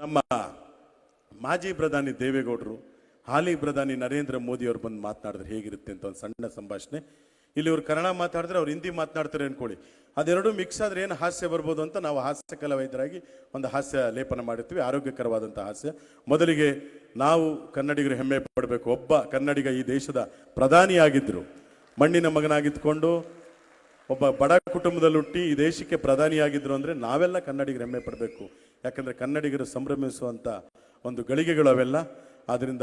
ನಮ್ಮ ಮಾಜಿ ಪ್ರಧಾನಿ ದೇವೇಗೌಡರು, ಹಾಲಿ ಪ್ರಧಾನಿ ನರೇಂದ್ರ ಮೋದಿ ಅವರು ಬಂದು ಮಾತನಾಡಿದ್ರೆ ಹೇಗಿರುತ್ತೆ ಅಂತ ಒಂದು ಸಣ್ಣ ಸಂಭಾಷಣೆ. ಇಲ್ಲಿ ಇವ್ರು ಕನ್ನಡ ಮಾತಾಡಿದ್ರೆ ಅವ್ರು ಹಿಂದಿ ಮಾತನಾಡ್ತಾರೆ ಅನ್ಕೊಳ್ಳಿ. ಅದೆರಡು ಮಿಕ್ಸ್ ಆದರೆ ಏನು ಹಾಸ್ಯ ಬರ್ಬೋದು ಅಂತ ನಾವು ಹಾಸ್ಯ ಕಲಾವಿದರಾಗಿ ಒಂದು ಹಾಸ್ಯ ಲೇಪನ ಮಾಡಿರ್ತೀವಿ, ಆರೋಗ್ಯಕರವಾದಂಥ ಹಾಸ್ಯ. ಮೊದಲಿಗೆ ನಾವು ಕನ್ನಡಿಗರು ಹೆಮ್ಮೆ ಪಡಬೇಕು. ಒಬ್ಬ ಕನ್ನಡಿಗ ಈ ದೇಶದ ಪ್ರಧಾನಿಯಾಗಿದ್ದರು ಮಣ್ಣಿನ ಮಗನಾಗಿದ್ದುಕೊಂಡು ಒಬ್ಬ ಬಡ ಕುಟುಂಬದಲ್ಲಿ ಹುಟ್ಟಿ ಈ ದೇಶಕ್ಕೆ ಪ್ರಧಾನಿಯಾಗಿದ್ರು ಅಂದರೆ ನಾವೆಲ್ಲ ಕನ್ನಡಿಗರು ಹೆಮ್ಮೆ ಪಡಬೇಕು. ಯಾಕಂದ್ರೆ ಕನ್ನಡಿಗರು ಸಂಭ್ರಮಿಸುವಂಥ ಒಂದು ಗಳಿಗೆಗಳು ಅವೆಲ್ಲ. ಆದ್ದರಿಂದ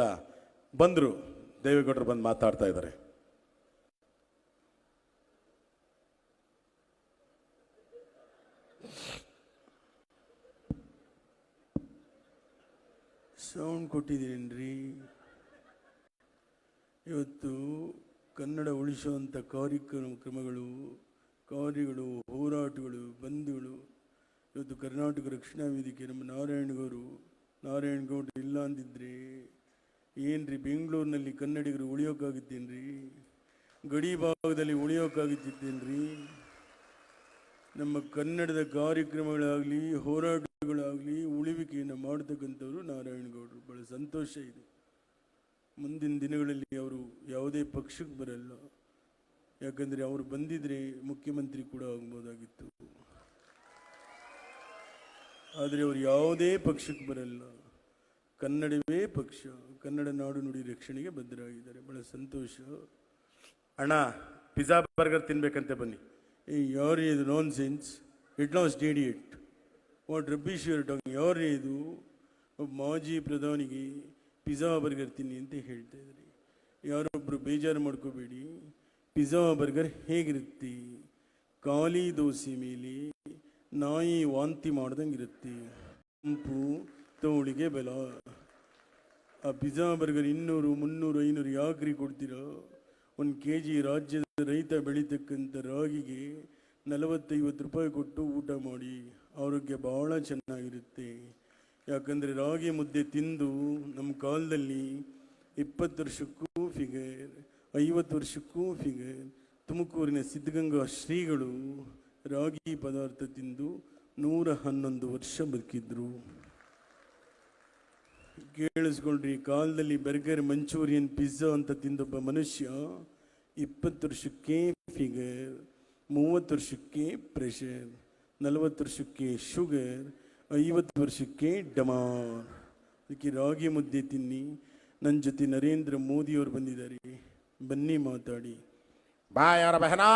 ಬಂದರು, ದೇವೇಗೌಡರು ಬಂದು ಮಾತಾಡ್ತಾ ಇದ್ದಾರೆ. ಸೌಂಡ್ ಕೊಟ್ಟಿದ್ದೀರೇನ್ರಿ? ಇವತ್ತು ಕನ್ನಡ ಉಳಿಸುವಂಥ ಕಾರ್ಯಕ್ರಮ ಕ್ರಮಗಳು, ಕಾರ್ಯಗಳು, ಹೋರಾಟಗಳು, ಬಂಧುಗಳು ಇವತ್ತು ಕರ್ನಾಟಕ ರಕ್ಷಣಾ ವೇದಿಕೆ ನಮ್ಮ ನಾರಾಯಣಗೌರು ನಾರಾಯಣಗೌಡರು ಇಲ್ಲ ಅಂದಿದ್ರೆ ಏನ್ರಿ ಬೆಂಗಳೂರಿನಲ್ಲಿ ಕನ್ನಡಿಗರು ಉಳಿಯೋಕ್ಕಾಗಿತ್ತೇನ್ರಿ ಗಡಿ ಭಾಗದಲ್ಲಿ ಉಳಿಯೋಕ್ಕಾಗಿದ್ದೇನ್ರಿ ನಮ್ಮ ಕನ್ನಡದ ಕಾರ್ಯಕ್ರಮಗಳಾಗಲಿ, ಹೋರಾಟಗಳಾಗಲಿ ಉಳಿವಿಕೆಯನ್ನು ಮಾಡ್ತಕ್ಕಂಥವ್ರು ನಾರಾಯಣಗೌಡರು ಬಹಳ ಸಂತೋಷ ಇದೆ. ಮುಂದಿನ ದಿನಗಳಲ್ಲಿ ಅವರು ಯಾವುದೇ ಪಕ್ಷಕ್ಕೆ ಬರಲ್ಲ. ಯಾಕಂದರೆ ಅವರು ಬಂದಿದ್ರೆ ಮುಖ್ಯಮಂತ್ರಿ ಕೂಡ ಆಗ್ಬೋದಾಗಿತ್ತು. ಆದರೆ ಅವರು ಯಾವುದೇ ಪಕ್ಷಕ್ಕೆ ಬರಲ್ಲ. ಕನ್ನಡವೇ ಪಕ್ಷ. ಕನ್ನಡ ನಾಡು ನುಡಿ ರಕ್ಷಣೆಗೆ ಬದ್ಧರಾಗಿದ್ದಾರೆ. ಬಹಳ ಸಂತೋಷ. ಅಣ್ಣ, ಪಿಜ್ಜಾ, ಬರ್ಗರ್ ತಿನ್ಬೇಕಂತೆ ಬನ್ನಿ. ಯಾರು ಇದು nonsense it loss it what rubbish your talking ಯಾರು ಇದು? ಒಬ್ಬ ಮಾಜಿ ಪ್ರಧಾನಿಗೆ ಪಿಜ್ಜಾ, ಬರ್ಗರ್ ತಿನ್ನಿ ಅಂತ ಹೇಳ್ತಾ ಇದ್ದಾರೆ. ಯಾರೊಬ್ಬರು ಬೇಜಾರು ಮಾಡ್ಕೋಬೇಡಿ. ಪಿಜ್ಜಾ, ಬರ್ಗರ್ ಹೇಗಿರುತ್ತೆ? ಖಾಲಿ ದೋಸೆ ಮೇಲೆ ನಾಯಿ ವಾಂತಿ ಮಾಡ್ದಂಗೆ ಇರುತ್ತೆ. ಉಂಪು ತೋಳಿಗೆ ಬೆಲ. ಆ ಪಿಜ್ಜಾ ಬರ್ಗರ್ ಇನ್ನೂರು, ಮುನ್ನೂರು ಐನೂರು ಯಾಕ್ರಿ ಕೊಡ್ತೀರೋ. ಒಂದು ಕೆ ಜಿ ರಾಜ್ಯದ ರೈತ ಬೆಳೀತಕ್ಕಂಥ ರಾಗಿಗೆ ನಲವತ್ತೈವತ್ತು ರೂಪಾಯಿ ಕೊಟ್ಟು ಊಟ ಮಾಡಿ. ಆರೋಗ್ಯ ಭಾಳ ಚೆನ್ನಾಗಿರುತ್ತೆ. ಯಾಕಂದರೆ ರಾಗಿ ಮುದ್ದೆ ತಿಂದು ನಮ್ಮ ಕಾಲದಲ್ಲಿ ಇಪ್ಪತ್ತು ವರ್ಷಕ್ಕೂ ಫಿಗರ್, ಐವತ್ತು ವರ್ಷಕ್ಕೂ ಫಿಗರ್, ತುಮಕೂರಿನ ಸಿದ್ಧಗಂಗಾ ಶ್ರೀಗಳು ರಾಗಿ ಪದಾರ್ಥ ತಿಂದು ನೂರ ಹನ್ನೊಂದು ವರ್ಷ ಬದುಕಿದ್ರು. ಕೇಳಿಸ್ಕೊಂಡ್ರಿ ಕಾಲದಲ್ಲಿ ಬರ್ಗರ್, ಮಂಚೂರಿಯನ್, ಪಿಜ್ಜಾ ಅಂತ ತಿಂದೊಬ್ಬ ಮನುಷ್ಯ ಇಪ್ಪತ್ತು ವರ್ಷಕ್ಕೆ ಫಿಗರ್ ಮೂವತ್ತು ವರ್ಷಕ್ಕೆ ಪ್ರೆಷರ್ ನಲವತ್ತು ವರ್ಷಕ್ಕೆ ಶುಗರ್ ಐವತ್ತು ವರ್ಷಕ್ಕೆ ಡಮಾರ್ ಅದಕ್ಕೆ ರಾಗಿ ಮುದ್ದೆ ತಿನ್ನಿ. ನನ್ನ ಜೊತೆ ನರೇಂದ್ರ ಮೋದಿಯವರು ಬಂದಿದ್ದಾರೆ. ಬನ್ನಿ ಮಾತಾಡಿ. ಬಾಯ್ ಯಾರ ಬಹನಾ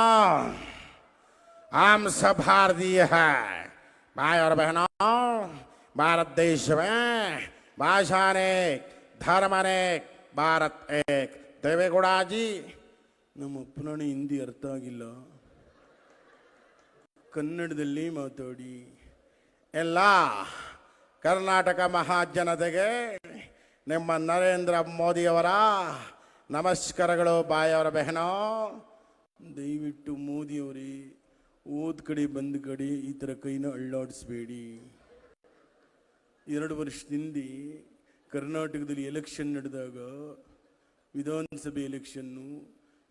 हम सब भारतीय है भाई और बहनों भारत देश में भाषा अनेक धर्म अनेक भारत एक देवेगौड़ा जी ನಮ್ಮ ಪುರಾಣ ಹಿಂದಿ ಅರ್ಥ ಆಗಿಲ್ಲ ಕನ್ನಡದಲ್ಲಿ ಮಾತಾಡಿ ಎಲ್ಲ ಕರ್ನಾಟಕ ಮಹಾಜನತೆಗೆ ನಿಮ್ಮ ನರೇಂದ್ರ ಮೋದಿಯವರ ನಮಸ್ಕಾರಗಳು ಬಾಯವರ ಬಹನೋ ದಯವಿಟ್ಟು ಮೋದಿಯವರೇ ಓದ್ ಕಡೆ, ಬಂದ ಕಡೆ ಈ ಥರ ಕೈನ ಅಳ್ಳಾಡಿಸ್ಬೇಡಿ. ಎರಡು ವರ್ಷದಿಂದ ಕರ್ನಾಟಕದಲ್ಲಿ ಎಲೆಕ್ಷನ್ ನಡೆದಾಗ, ವಿಧಾನಸಭೆ ಎಲೆಕ್ಷನ್ನು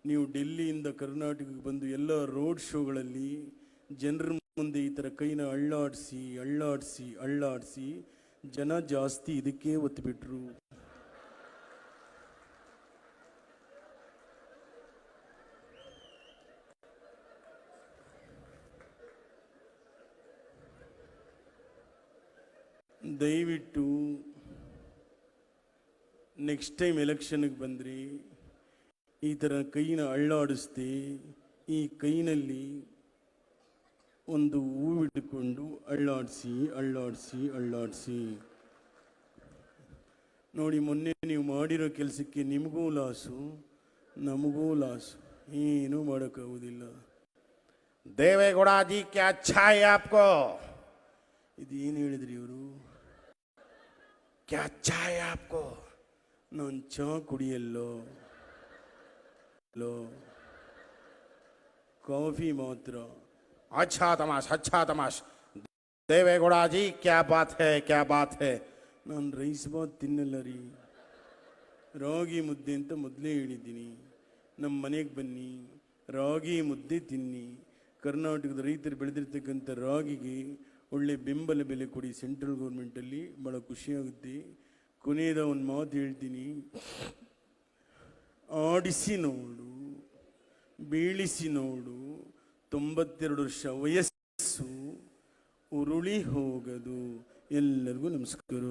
ನೀವು ಡೆಲ್ಲಿಯಿಂದ ಕರ್ನಾಟಕಕ್ಕೆ ಬಂದು ಎಲ್ಲ ರೋಡ್ ಶೋಗಳಲ್ಲಿ ಜನರ ಮುಂದೆ ಈ ಥರ ಕೈನ ಅಳ್ಳಾಡಿಸಿ ಅಳ್ಳಾಡಿಸಿ ಅಳ್ಳಾಡಿಸಿ ಜನ ಜಾಸ್ತಿ ಇದಕ್ಕೆ ಒತ್ತಿಬಿಟ್ರು ದಯವಿಟ್ಟು ನೆಕ್ಸ್ಟ್ ಟೈಮ್ ಎಲೆಕ್ಷನ್ಗೆ ಬಂದ್ರಿ ಈ ಥರ ಕೈನ ಅಳ್ಳಾಡಿಸ್ದೆ ಈ ಕೈನಲ್ಲಿ ಒಂದು ಹೂವಿಟ್ಟುಕೊಂಡು ಅಳ್ಳಾಡಿಸಿ ಅಳ್ಳಾಡಿಸಿ ಅಳ್ಳಾಡಿಸಿ. ನೋಡಿ ಮೊನ್ನೆ ನೀವು ಮಾಡಿರೋ ಕೆಲಸಕ್ಕೆ ನಿಮಗೂ ಲಾಸು ನಮಗೂ ಲಾಸು. ಏನೂ ಮಾಡೋಕ್ಕಾಗುವುದಿಲ್ಲ ದೇವೇಗೌಡ ಜಿ ಕ್ಯಾ ಛಾಯ್ ಆಪ್ಕೋ? ಇದೇನು ಹೇಳಿದ್ರಿ ಇವರು? क्या अच्छा है आपको ನಾನು ಚಹಾ ಕುಡಿಯಲ್ಲೋ ಲೋ ಕಾಫಿ ಮಾತ್ರ अच्छा तमाश अच्छा तमाश देवेगौड़ा जी क्या बात है क्या बात है ನಾನು ರೈಸ್ ಬಾತ್ ತಿನ್ನಲ್ಲ ರೀ ರಾಗಿ ಮುದ್ದೆ ಅಂತ ಮೊದಲೇ ಹೇಳಿದ್ದೀನಿ ನಮ್ಮ ಮನೆಗೆ ಬನ್ನಿ ರಾಗಿ ಮುದ್ದೆ ತಿನ್ನಿ ಕರ್ನಾಟಕದ ರೈತರು ಬೆಳೆದಿರ್ತಕ್ಕಂಥ ರಾಗಿಗೆ ಒಳ್ಳೆ ಬೆಂಬಲ ಬೆಲೆ ಕೊಡಿ ಸೆಂಟ್ರಲ್ ಗೌರ್ಮೆಂಟಲ್ಲಿ ಭಾಳ ಖುಷಿಯಾಗುತ್ತೆ. ಕೊನೆಯದ ಒಂದು ಮಾತು ಹೇಳ್ತೀನಿ. ಆಡಿಸಿ ನೋಡು, ಬೀಳಿಸಿ ನೋಡು, ತೊಂಬತ್ತೆರಡು ವರ್ಷ ವಯಸ್ಸು, ಉರುಳಿ ಹೋಗದು. ಎಲ್ಲರಿಗೂ ನಮಸ್ಕಾರ.